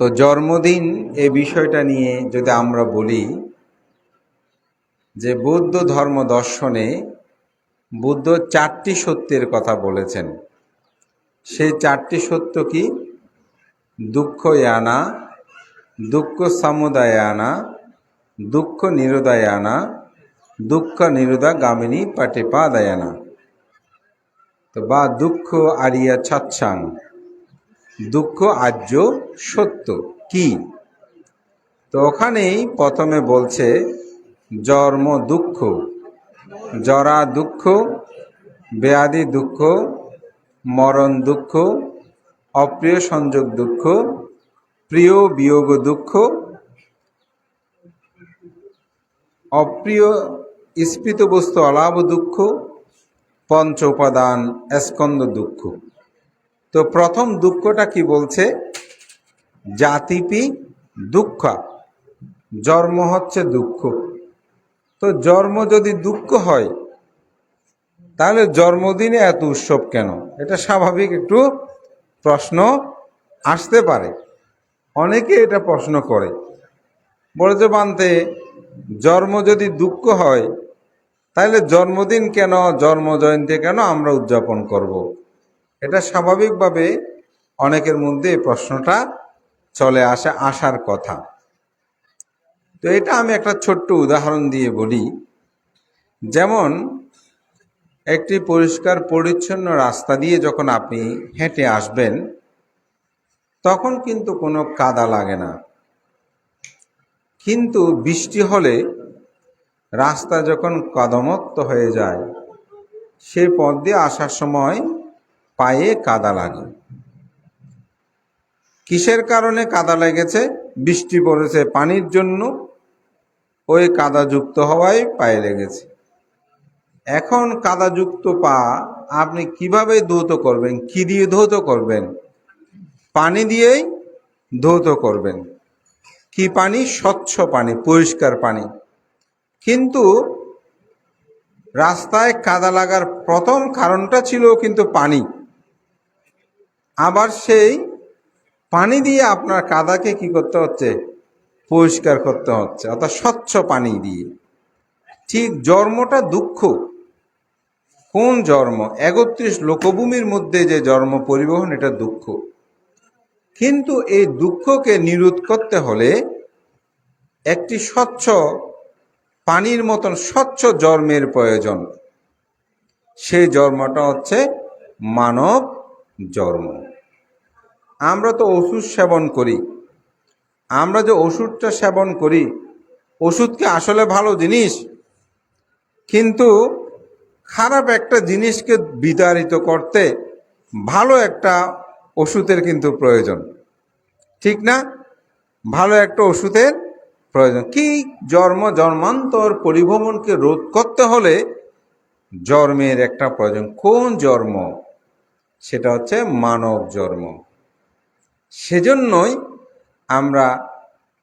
তো জন্মদিন এ বিষয়টা নিয়ে যদি আমরা বলি যে বৌদ্ধ ধর্ম দর্শনে বুদ্ধ চারটি সত্যের কথা বলেছেন। সেই চারটি সত্য কি? দুঃখ ইয়ানা দুঃখ সমুদায়ানা দুঃখ নিরোদয়ানা দুঃখ নিরোধা গামিনী পাটিপাদায়ানা। তো বা দুঃখ আরিয়া ছাচ্ছাং দুঃখ, আর্য, সত্য, কি? তো ওখানেই প্রথমে বলছে জন্ম দুঃখ। জরা, দুঃখ, ব্যাধি, দুঃখ, মরণ, দুঃখ, অপ্রিয়, সংযোগ, দুঃখ, প্রিয়, বিয়োগ, দুঃখ, অপ্রিয়, স্ফীত বস্তু, অলাভ, দুঃখ, পঞ্চ উপাদান স্কন্দ দুঃখ। তো প্রথম দুঃখটা কি বলছে? জাতিপি দুঃখ। জন্ম হচ্ছে দুঃখ। তো জন্ম যদি দুঃখ হয়, তাহলে জন্মদিনে এত উৎসব কেন? এটা স্বাভাবিক একটু প্রশ্ন আসতে পারে। অনেকে এটা প্রশ্ন করে। বলে যে, বানতে, জন্ম যদি দুঃখ হয়, তাহলে জন্মদিন কেন? জন্ম জয়ন্তী কেন আমরা উদযাপন করব। এটা স্বাভাবিকভাবে অনেকের মধ্যে এই প্রশ্নটা চলে আসে আসার কথা। তো এটা আমি একটা ছোট্ট উদাহরণ দিয়ে বলি। যেমন, একটি পরিষ্কার পরিচ্ছন্ন রাস্তা দিয়ে যখন আপনি হেঁটে আসবেন, তখন কিন্তু কোনো কাদা লাগে না। কিন্তু বৃষ্টি হলে রাস্তা যখন কাদমত্ত হয়ে যায় সেই পথ দিয়ে আসার সময় পায়ে কাদা লাগে। কিসের কারণে কাদা লেগেছে? বৃষ্টি পড়েছে পানির জন্য, ওই কাদাযুক্ত হওয়ায় পায়ে লেগেছে। এখন কাদাযুক্ত পা আপনি কীভাবে ধৌত করবেন? কি দিয়ে ধৌত করবেন? পানি দিয়েই ধৌত করবেন। কি পানি? স্বচ্ছ পানি, পরিষ্কার পানি। কিন্তু রাস্তায় কাদা লাগার প্রথম কারণটা ছিল কিন্তু পানি। আবার সেই পানি দিয়ে আপনার কাদাকে কি করতে হচ্ছে? পরিষ্কার করতে হচ্ছে, অর্থাৎ স্বচ্ছ পানি দিয়ে। ঠিক জন্মটা দুঃখ। কোন জন্ম? একত্রিশ লোকভূমির মধ্যে যে জন্ম পরিবহন, এটা দুঃখ। কিন্তু এই দুঃখকে নিরোধ করতে হলে একটি স্বচ্ছ পানির মতন স্বচ্ছ জন্মের প্রয়োজন। সেই জন্মটা হচ্ছে মানব জন্ম। আমরা তো ওষুধ সেবন করি। আমরা যে ওষুধটা সেবন করি, ওষুধ কি আসলে ভালো জিনিস? কিন্তু খারাপ একটা জিনিসকে বিতাড়িত করতে ভালো একটা ওষুধের কিন্তু প্রয়োজন। ঠিক না? ভালো একটা ওষুধের প্রয়োজন। কি জন্ম, জন্মান্তর পরিভ্রমণকে রোধ করতে হলে জন্মের একটা প্রয়োজন। কোন জন্ম? সেটা হচ্ছে মানব জন্ম। সেজন্যই আমরা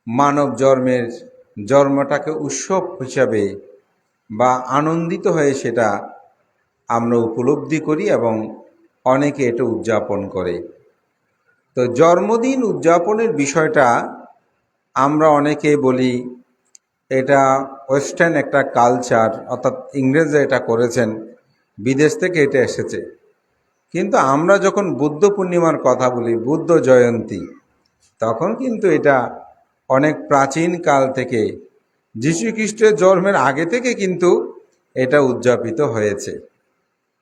মানব জন্মের জন্মটাকে উৎসব হিসাবে বা আনন্দিত হয়ে সেটা আমরা উপলব্ধি করি এবং অনেকে এটা উদযাপন করে। তো জন্মদিন উদযাপনের বিষয়টা আমরা অনেকে বলি এটা ওয়েস্টার্ন একটা কালচার, অর্থাৎ ইংরেজরা এটা করেছেন, বিদেশ থেকে এটা এসেছে। কিন্তু আমরা যখন বুদ্ধ পূর্ণিমার কথা বলি, বুদ্ধ জয়ন্তী, তখন কিন্তু এটা অনেক প্রাচীন কাল থেকে খ্রিস্টের জন্মের আগে থেকে কিন্তু এটা উদযাপিত হয়েছে।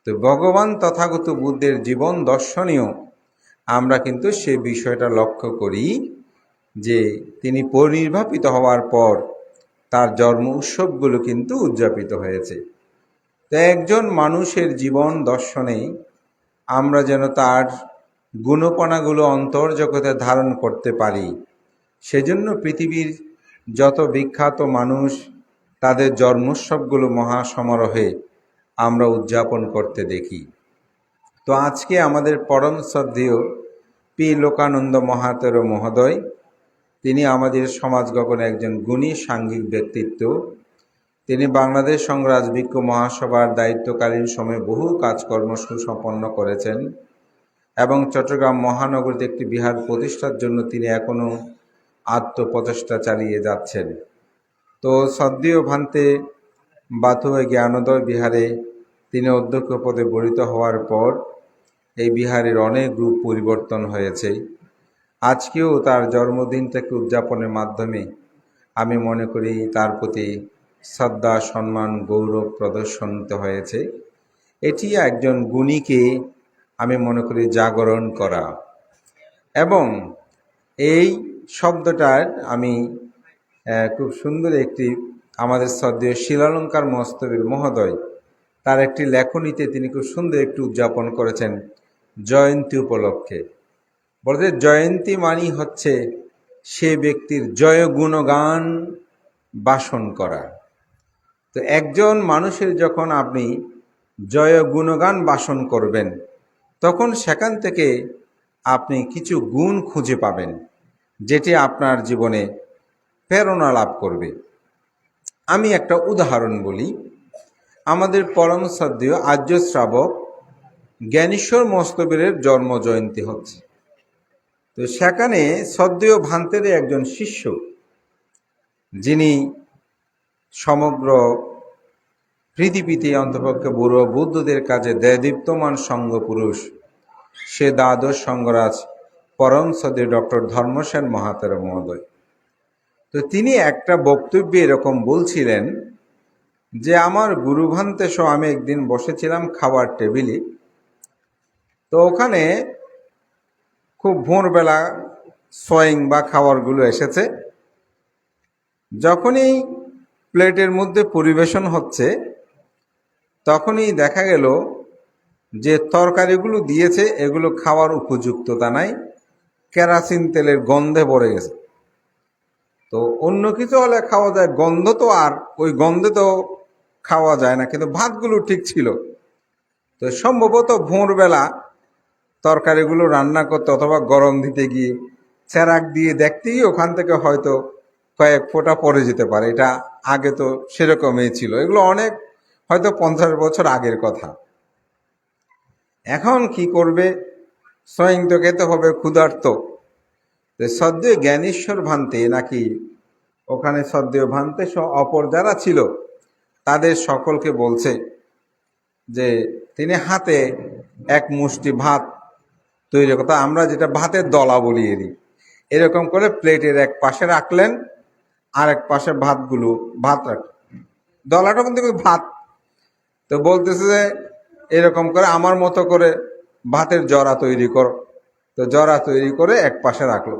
তো ভগবান তথাগত বুদ্ধের জীবন দর্শনীয়। আমরা কিন্তু সে বিষয়টা লক্ষ্য করি যে তিনি পরিনির্বাপিত হওয়ার পর তার জন্ম উৎসবগুলো কিন্তু উদযাপিত হয়েছে। তো একজন মানুষের জীবন দর্শনে আমরা যেন তার গুণপনাগুলো অন্তর্জগতে ধারণ করতে পারি। সেজন্য পৃথিবীর যত বিখ্যাত মানুষ, তাদের জন্মোৎসবগুলো মহাসমারোহে আমরা উদযাপন করতে দেখি। তো আজকে আমাদের পরম শ্রদ্ধেয় পি লোকানন্দ মহাতের মহোদয়, তিনি আমাদের সমাজ গগনে একজন গুণী সাংঘিক ব্যক্তিত্ব। তিনি বাংলাদেশ সংরাজবিক্ষ মহাসভার দায়িত্বকালীন সময়ে বহু কাজকর্ম সুসম্পন্ন করেছেন এবং চট্টগ্রাম মহানগরীতে একটি বিহার প্রতিষ্ঠার জন্য তিনি এখনও আত্মপ্রচেষ্টা চালিয়ে যাচ্ছেন। তো সদ্যীয় ভান্তে বাথুয়া জ্ঞানোদয় বিহারে তিনি অধ্যক্ষ পদে বরিত হওয়ার পর এই বিহারের অনেক রূপ পরিবর্তন হয়েছে। আজকেও তার জন্মদিনটাকে উদযাপনের মাধ্যমে আমি মনে করি তার প্রতি শ্রদ্ধা, সম্মান, গৌরব প্রদর্শনিত হয়েছে। এটি একজন গুণীকে, আমি মনে করি, জাগরণ করা। এবং এই শব্দটার আমি খুব সুন্দর একটি আমাদের শ্রদ্ধেয় শিলালঙ্কার মস্তবীর মহোদয়, তার একটি লেখনীতে তিনি খুব সুন্দর একটি উদযাপন করেছেন, জয়ন্তী উপলক্ষে। বলতে জয়ন্তী মানি হচ্ছে সে ব্যক্তির জয় গুণগান বাসন করা। তো একজন মানুষের যখন আপনি জয় গুণগান বাসন করবেন, তখন সেখান থেকে আপনি কিছু গুণ খুঁজে পাবেন, যেটি আপনার জীবনে প্রেরণা লাভ করবে। আমি একটা উদাহরণ বলি। আমাদের পরম শ্রদ্ধেয় আর্য শ্রাবক জ্ঞানেশ্বর মস্তবীরের জন্ম জয়ন্তী হচ্ছে। তো সেখানে শ্রদ্ধেয় ভান্তের একজন শিষ্য, যিনি সমগ্র পৃথিবীতে অন্তপক্ষে বুড়ো বুদ্ধদের কাজে দেদীপ্তমান সঙ্গ পুরুষ। সে দ্বাদশ সঙ্গরাজ পরম সদে ডক্টর ধর্মসেন মহাতের মহোদয়। তো তিনি একটা বক্তব্যে এরকম বলছিলেন যে, আমার গুরুভান্তে সহ আমি একদিন বসেছিলাম খাবার টেবিলে। তো ওখানে খুব ভোরবেলা সোয়িং বা খাবারগুলো এসেছে। যখনই প্লেটের মধ্যে পরিবেশন হচ্ছে তখনই দেখা গেল যে তরকারিগুলো দিয়েছে, এগুলো খাওয়ার উপযুক্ততা নাই, কেরাসিন তেলের গন্ধে পড়ে গেছে। তো অন্য কিছু হলে খাওয়া যায়, গন্ধ তো আর, ওই গন্ধে তো খাওয়া যায় না, কিন্তু ভাতগুলো ঠিক ছিল। তো সম্ভবত ভোরবেলা তরকারিগুলো রান্না করতে অথবা গরম দিতে গিয়ে চেরাক দিয়ে দেখতে গিয়ে ওখান থেকে হয়তো কয়েক ফোঁটা পড়ে যেতে পারে, এটা আগে তো সেরকমই ছিল। এগুলো অনেক হয়তো পঞ্চাশ বছর আগের কথা। এখন কি করবে? স্বয়ং তো খেতে হবে ক্ষুধার্ত। সদ্য জ্ঞানেশ্বর ভান্তে নাকি ওখানে সদ্য ভান্তে অপর যারা ছিল, তাদের সকলকে বলছে যে তিনি হাতে এক মুষ্টি ভাত তৈরি কথা আমরা যেটা ভাতের দলা বলিয়ে দিই। এরকম করে প্লেটের এক পাশে রাখলেন আর এক পাশে ভাতগুলো ভাত রাখ দলাটা কিন্তু ভাত তো বলতেছে যে, এরকম করে আমার মতো করে ভাতের জরা তৈরি করো। তো জরা তৈরি করে এক পাশে রাখল।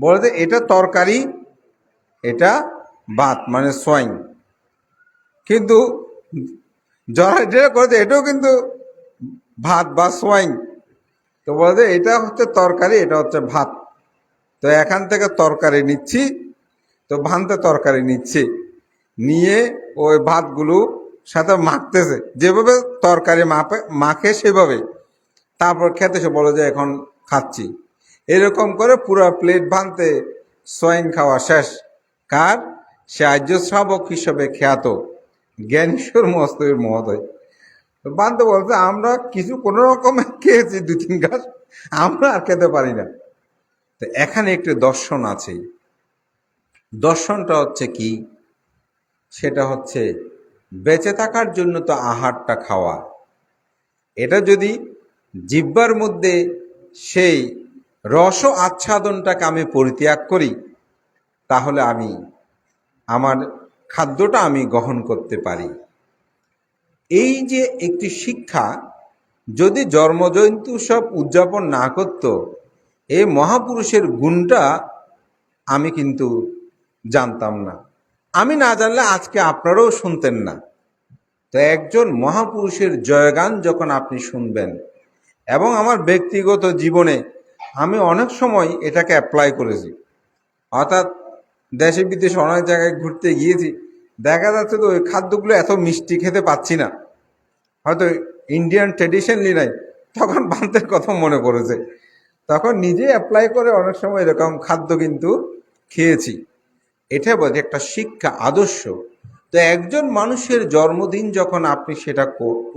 বলে যে, এটা তরকারি, এটা ভাত মানে সোয়াইন। কিন্তু জরা যেটা করেছে, এটাও কিন্তু ভাত বা সোয়াইং তো বলে যে, এটা হচ্ছে তরকারি, এটা হচ্ছে ভাত। তো এখান থেকে তরকারি নিচ্ছি, তো ভান্তে তরকারি নিচ্ছি। নিয়ে ওই ভাতগুলো সাথে মাখতেছে। যেভাবে তরকারি মাপে, মাখে সেভাবে। তারপর খেতে সে বলে যে, এখন খাচ্ছি। এরকম করে পুরো প্লেট ভাঙতে সোয়াইন খাওয়া শেষ। কার? সে আর্য শ্রাবক হিসেবে খ্যাত। জ্ঞানেশ্বর মস্তবীর মহোদয়। বান্ধব বলতে আমরা কিছু কোনো রকমে খেয়েছি দু তিন গাছ আমরা আর খেতে পারি না। তো এখানে একটি দর্শন আছে। দর্শনটা হচ্ছে কি? সেটা হচ্ছে বেঁচে থাকার জন্য তো আহারটা খাওয়া। এটা যদি জিব্বার মধ্যে সেই রস আচ্ছাদনটাকে আমি পরিত্যাগ করি, তাহলে আমি আমার খাদ্যটা আমি গ্রহণ করতে পারি। এই যে একটি শিক্ষা, যদি জন্মজয়ন্তী উৎসব উদযাপন না করত এই মহাপুরুষের গুণটা আমি কিন্তু জানতাম না। আমি না জানলে আজকে আপনারাও শুনতেন না। তো একজন মহাপুরুষের জয়গান যখন আপনি শুনবেন এবং আমার ব্যক্তিগত জীবনে আমি অনেক সময় এটাকে অ্যাপ্লাই করেছি। অর্থাৎ দেশে বিদেশে অনেক জায়গায় ঘুরতে গিয়েছি, দেখা যাচ্ছে তো ওই খাদ্যগুলো এত মিষ্টি খেতে পাচ্ছি না। হয়তো ইন্ডিয়ান ট্রেডিশনলি নাই, তখন ভান্তের কথা মনে পড়েছে। তখন নিজে অ্যাপ্লাই করে অনেক সময় এরকম খাদ্য কিন্তু খেয়েছি। এটা বলতে একটা শিক্ষা, আদর্শ। তো একজন মানুষের জন্মদিন যখন আপনি সেটা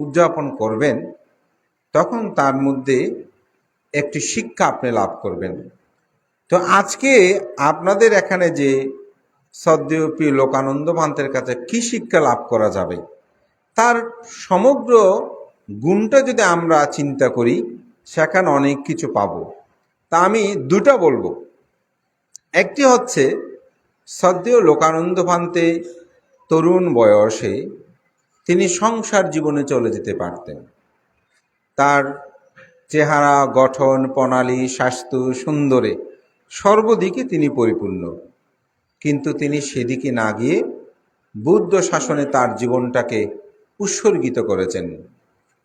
উদযাপন করবেন, তখন তার মধ্যে একটি শিক্ষা আপনি লাভ করবেন। তো আজকে আপনাদের এখানে যে সদ্যপি লোকানন্দ ভান্তের কাছে কি শিক্ষা লাভ করা যাবে, তার সমগ্র গুণটা যদি আমরা চিন্তা করি, সেখানে অনেক কিছু পাব। তা আমি দুটা বলব। একটি হচ্ছে সদ্য লোকানন্দ ভান্তে তরুণ বয়সে তিনি সংসার জীবনে চলে যেতে পারতেন। তার চেহারা, গঠন, প্রণালী, স্বাস্থ্য সুন্দরে সর্বদিকে তিনি পরিপূর্ণ। কিন্তু তিনি সেদিকে না গিয়ে বুদ্ধ শাসনে তার জীবনটাকে উৎসর্গিত করেছেন।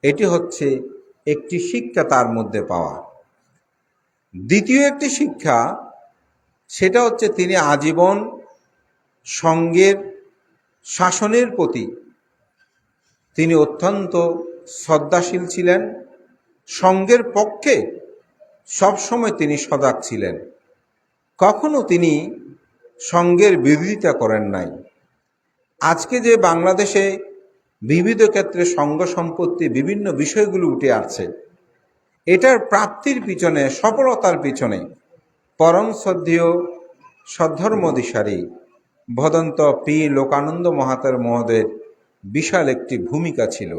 এটি হচ্ছে একটি শিক্ষা তার মধ্যে পাওয়া। দ্বিতীয় একটি শিক্ষা সেটা হচ্ছে তিনি আজীবন সঙ্গের শাসনের প্রতি তিনি অত্যন্ত শ্রদ্ধাশীল ছিলেন। সঙ্গের পক্ষে সবসময় তিনি সজাগ ছিলেন। কখনো তিনি সঙ্গের বিরোধিতা করেন নাই। আজকে যে বাংলাদেশে বিবিধ ক্ষেত্রে সঙ্গ সম্পত্তি বিভিন্ন বিষয়গুলো উঠে আসছে, এটার প্রাপ্তির পিছনে, সফলতার পিছনে পরম শ্রদ্ধেয় সদ্ধর্মদিশারী ভদন্ত পি লোকানন্দ মহাতার মহোদয়ের বিশাল একটি ভূমিকা ছিল।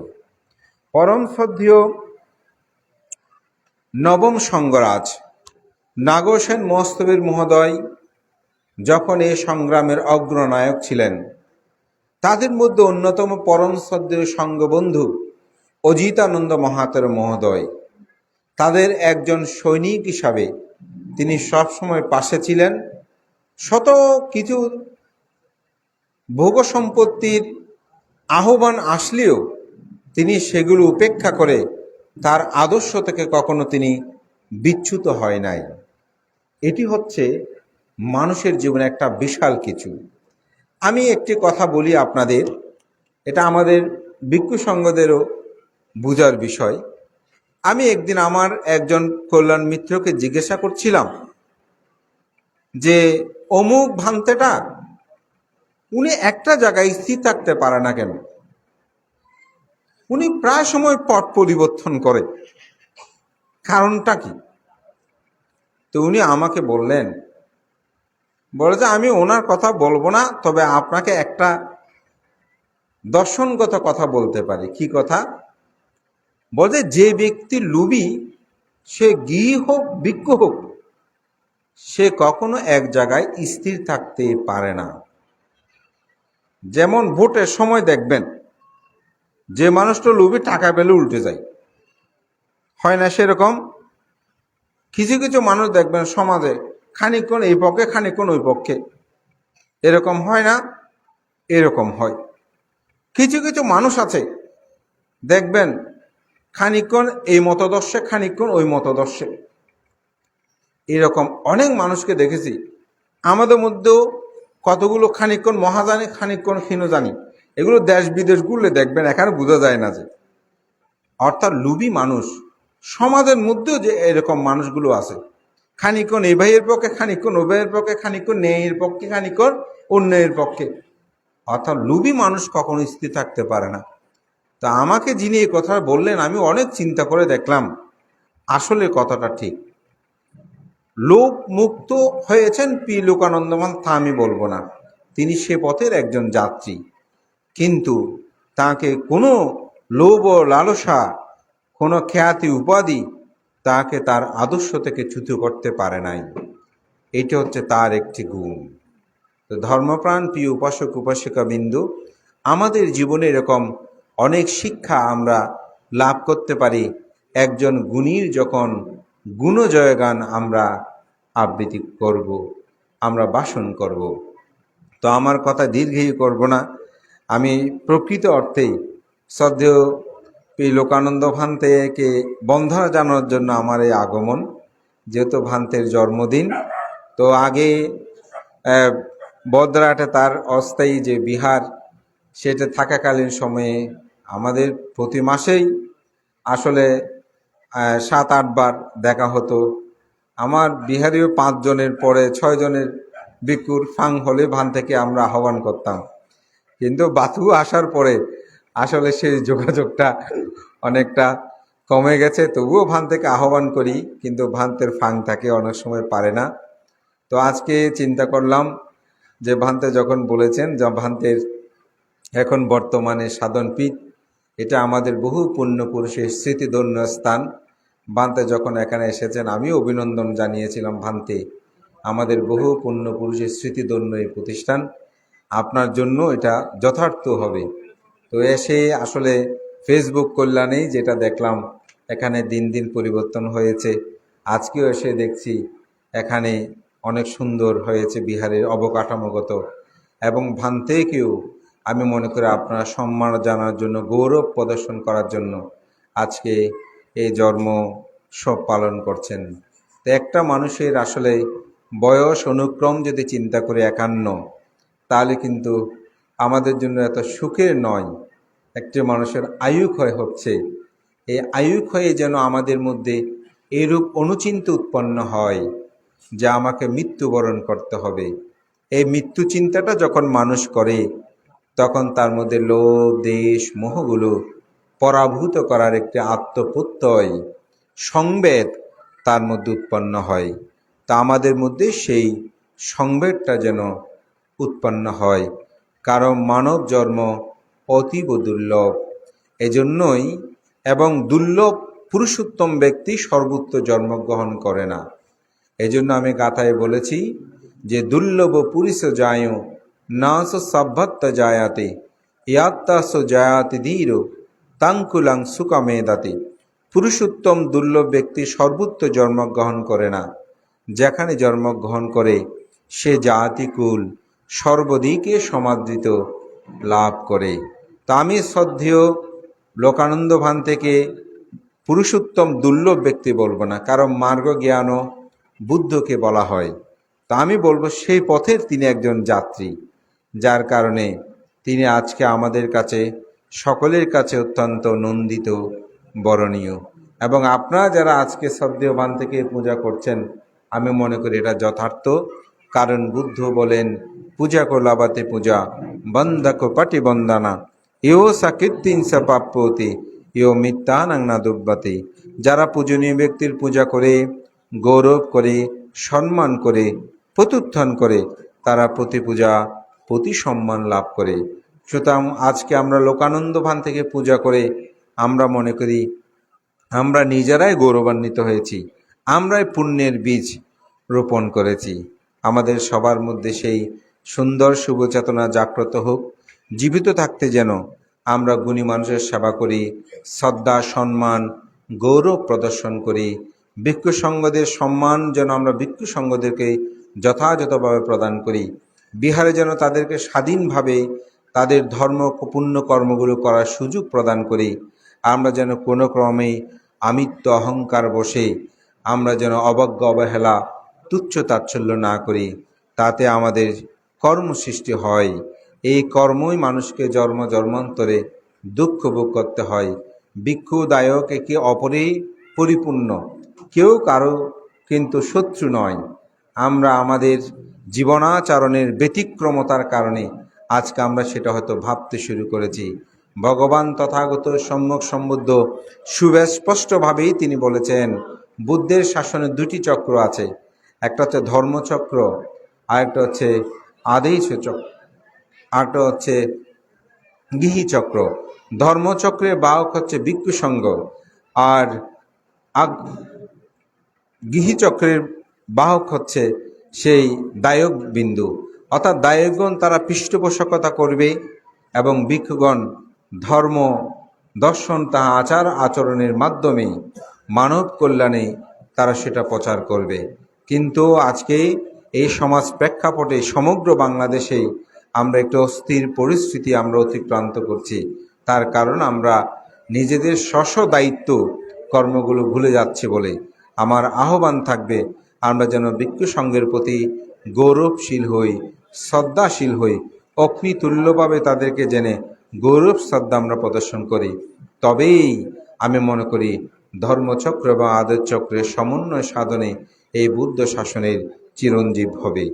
পরম শ্রদ্ধেয় নবম সঙ্গরাজ, নাগসেন মস্তবীর মহোদয় যখন এই সংগ্রামের অগ্রনায়ক ছিলেন, তাদের মধ্যে অন্যতম পরম শ্রদ্ধেয় সঙ্গবন্ধু অজিতানন্দ মহাতের মহোদয়। তাদের একজন সৈনিক হিসাবে তিনি সবসময় পাশে ছিলেন। শত কিছু ভোগ সম্পত্তির আহ্বান আসলেও তিনি সেগুলো উপেক্ষা করে তার আদর্শ থেকে কখনো তিনি বিচ্যুত হয় নাই। এটি হচ্ছে মানুষের জীবনে একটা বিশাল কিছু। আমি একটি কথা বলি আপনাদের, এটা আমাদের ভিক্ষু সঙ্গদেরও বুঝার বিষয়। আমি একদিন আমার একজন কল্যাণ মিত্রকে জিজ্ঞাসা করছিলাম যে, অমুক ভান্তেটা উনি একটা জায়গায় স্থির থাকতে পারে না কেন? উনি প্রায় সময় পট পরিবর্তন করে। কারণটা কি? তো উনি আমাকে বললেন, বলে যে আমি ওনার কথা বলব না, তবে আপনাকে একটা দর্শনগত কথা বলতে পারি। কি কথা? বলে যে ব্যক্তি লুবি, সে গি হোক বিজ্ঞ হোক, সে কখনো এক জায়গায় স্থির থাকতে পারে না। যেমন ভোটের সময় দেখবেন, যে মানুষটা লোভে টাকা পেলে উল্টে যায়। হয় না সেরকম? কিছু কিছু মানুষ দেখবেন সমাজে খানিকক্ষণ এই পক্ষে, খানিকক্ষণ ওই পক্ষে। এরকম হয় না? এরকম হয়। কিছু কিছু মানুষ আছে, দেখবেন খানিকক্ষণ এই মতদর্শে, খানিকক্ষণ ওই মতদর্শে। এরকম অনেক মানুষকে দেখেছি। আমাদের মধ্যেও কতগুলো খানিকক্ষণ মহাজানি খানিকক্ষণ ক্ষীণজানি এগুলো দেশ বিদেশ ঘুরলে দেখবেন, এখানে বোঝা যায় না যে। অর্থাৎ লুবি মানুষ, সমাজের মধ্যেও যে এরকম মানুষগুলো আছে। খানিকক্ষণ এ ভাইয়ের পক্ষে, খানিকক্ষণ ও ভাইয়ের পক্ষে, খানিকক্ষণ ন্যায়ের পক্ষে, খানিকক্ষণ অন্যায়ের পক্ষে। অর্থাৎ লুবি মানুষ কখনো স্থির থাকতে পারে না। তা আমাকে যিনি এই কথা বললেন, আমি অনেক চিন্তা করে দেখলাম। আসলে কথাটা ঠিক। লোক মুক্ত হয়েছেন পি লোকানন্দমান, তা আমি বলব না। তিনি সে পথের একজন যাত্রী। কিন্তু তাকে কোনো লোভ ও লালসা, কোনো খ্যাতি, উপাধি তাকে তার আদর্শ থেকে চ্যুত করতে পারে নাই। এটা হচ্ছে তার একটি গুণ। তো ধর্মপ্রাণ, প্রিয় উপাসক, উপাসিকা বিন্দু, আমাদের জীবনে এরকম অনেক শিক্ষা আমরা লাভ করতে পারি। একজন গুণীর যখন গুণজয়গান আমরা আবৃত্তি করব, আমরা বাসন করব, তো আমার কথা দীর্ঘই করব না। আমি প্রকৃত অর্থেই শ্রদ্ধেয় পি লোকানন্দ ভান্তেকে বন্ধনা জানানোর জন্য আমার এই আগমন, যেহেতু ভান্তের জন্মদিন, তো আগে বদ্রাটে তার অস্থায়ী যে বিহার, সেটা থাকাকালীন সময়ে আমাদের প্রতি মাসেই আসলে সাত আটবার দেখা হতো। আমার বিহারীয় পাঁচজনের পরে ছয়জনের বিকুর ফাং হলে ভান থেকে আমরা আহ্বান করতাম। কিন্তু বাথু আসার পরে আসলে সেই যোগাযোগটা অনেকটা কমে গেছে। তবুও ভান থেকে আহ্বান করি, কিন্তু ভান্তের ফাং থাকে অনেক সময় পারে না। তো আজকে চিন্তা করলাম যে ভান্তে যখন বলেছেন যে ভান্তের এখন বর্তমানে সাধন সাধনপীঠ এটা আমাদের বহু পুণ্য পুরুষের স্মৃতিধন্য স্থান। ভান্তে যখন এখানে এসেছেন, আমিও অভিনন্দন জানিয়েছিলাম ভান্তে। আমাদের বহু পুণ্য পুরুষের স্মৃতিধন্য এই প্রতিষ্ঠান। আপনার জন্য এটা যথার্থ হবে। তো এসে আসলে ফেসবুক কল্যাণেই যেটা দেখলাম, এখানে দিন দিন পরিবর্তন হয়েছে। আজকেও এসে দেখছি, এখানে অনেক সুন্দর হয়েছে বিহারের অবকাঠামোগত। এবং ভান্তেকেও আমি মনে করি আপনারা সম্মান জানার জন্য, গৌরব প্রদর্শন করার জন্য আজকে এই জন্ম সব পালন করছেন। তো একটা মানুষের আসলে বয়স অনুক্রম যদি চিন্তা করে একান্ন, তাহলে কিন্তু আমাদের জন্য এত সুখের নয়। একটি মানুষের আয়ু ক্ষয় হচ্ছে। এই আয়ু ক্ষয়ে যেন আমাদের মধ্যে এরূপ অনুচিন্ত উৎপন্ন হয়, যা আমাকে মৃত্যুবরণ করতে হবে। এই মৃত্যু চিন্তাটা যখন মানুষ করে তখন তার মধ্যে লোভ, দেশ, মোহগুলো পরাভূত করার একটি আত্মপ্রত্যয়, সংবেদ তার মধ্যে উৎপন্ন হয়। তা আমাদের মধ্যে সেই সংবেদটা যেন উৎপন্ন হয়। কারণ মানব জন্ম অতীব দুর্লভ। এজন্যই এবং দুর্লভ পুরুষোত্তম ব্যক্তি সর্বোচ্চ জন্মগ্রহণ করে না। এজন্য আমি গাথায় বলেছি যে দুর্লভ পুরুষ যায় নাস সভ্যত্ব জায়াতে ইয়াত্তাস জায়াতি ধীর, তাঙ্কুলাং সুকামেদাতে পুরুষোত্তম দুর্লভ ব্যক্তি সর্বোচ্চ জন্মগ্রহণ করে না। যেখানে জন্মগ্রহণ করে, সে জাতিকুল সর্বদিকে সমাদৃত লাভ করে। তা আমি শ্রদ্ধেয় লোকানন্দ ভান থেকে পুরুষোত্তম দুর্লভ ব্যক্তি বলব না, কারণ মার্গ জ্ঞানও বুদ্ধকে বলা হয়। তা আমি বলব সেই পথের তিনি একজন যাত্রী। যার কারণে তিনি আজকে আমাদের কাছে, সকলের কাছে অত্যন্ত নন্দিত, বরণীয়। এবং আপনারা যারা আজকে শ্রদ্ধেয় ভান থেকে পূজা করছেন, আমি মনে করি এটা যথার্থ। কারণ বুদ্ধ বলেন, পূজা কোলাবাতে পূজা বন্দাক পাটি বন্দানা। এও সাকৃতিন সা প্রাপ্যতি এও মিথ্যানাং না দুব্বাতে যারা পূজনীয় ব্যক্তির পূজা করে, গৌরব করে, সম্মান করে, প্রত্যুত্থান করে, তারা প্রতি পূজা প্রতি সম্মান লাভ করে। সুতরাং আজকে আমরা লোকানন্দ ভান থেকে পূজা করে আমরা মনে করি আমরা নিজেরাই গৌরবান্বিত হয়েছি। আমরাই পুণ্যের বীজ রোপণ করেছি। আমাদের সবার মধ্যে সেই সুন্দর শুভ চেতনা জাগ্রত হোক। জীবিত থাকতে যেন আমরা গুণী মানুষের সেবা করি, শ্রদ্ধা, সম্মান, গৌরব প্রদর্শন করি। ভিক্ষু সঙ্গদের সম্মান যেন আমরা ভিক্ষু সঙ্গদেরকে যথাযথভাবে প্রদান করি। বিহারে যেন তাদেরকে স্বাধীনভাবে তাদের ধর্ম পুণ্য কর্মগুলো করার সুযোগ প্রদান করি। আমরা যেন কোনো ক্রমে আমিত্ব অহংকার বসে, আমরা যেন অবজ্ঞ, অবহেলা, তুচ্ছ তাচ্ছল্য না করি। তাতে আমাদের কর্ম সৃষ্টি হয়। এই কর্মই মানুষকে জন্ম জন্মান্তরে দুঃখ ভোগ করতে হয়। ভিক্ষুদায়ক একে অপরেই পরিপূর্ণ। কেউ কারও কিন্তু শত্রু নয়। আমরা আমাদের জীবনাচরণের ব্যতিক্রমতার কারণে আজকে আমরা সেটা হয়তো ভাবতে শুরু করেছি। ভগবান তথাগত সম্যক সম্বুদ্ধ সুস্পষ্টভাবেই তিনি বলেছেন, বুদ্ধের শাসনে দুটি চক্র আছে, একটা হচ্ছে ধর্মচক্র আর একটা হচ্ছে আদেশ চক্র, আরেকটা হচ্ছে গৃহী চক্র ধর্মচক্রের বাহক হচ্ছে ভিক্ষু সংঘ আর গৃহী চক্রের বাহক হচ্ছে সেই দায়ক বিন্দু। অর্থাৎ দায়কগণ তারা পৃষ্ঠপোষকতা করবে এবং ভিক্ষুগণ ধর্ম, দর্শন তাহা আচার আচরণের মাধ্যমে মানব কল্যাণে তারা সেটা প্রচার করবে। কিন্তু আজকে এই সমাজ প্রেক্ষাপটে সমগ্র বাংলাদেশে আমরা একটু অস্থির পরিস্থিতি আমরা অতিক্রান্ত করছি। তার কারণ আমরা নিজেদের স্বস্ব দায়িত্ব কর্মগুলো ভুলে যাচ্ছি বলে। আমার আহ্বান থাকবে আমরা যেন ভিক্ষু সঙ্গের প্রতি গৌরবশীল হই, শ্রদ্ধাশীল হই। অগ্নিতুল্যভাবে তাদেরকে জেনে গৌরব শ্রদ্ধা আমরা প্রদর্শন করি। তবেই আমি মনে করি ধর্মচক্র বা আদর চক্রের সমন্বয় সাধনে এই বুদ্ধ শাসনের চিরঞ্জীব হবে।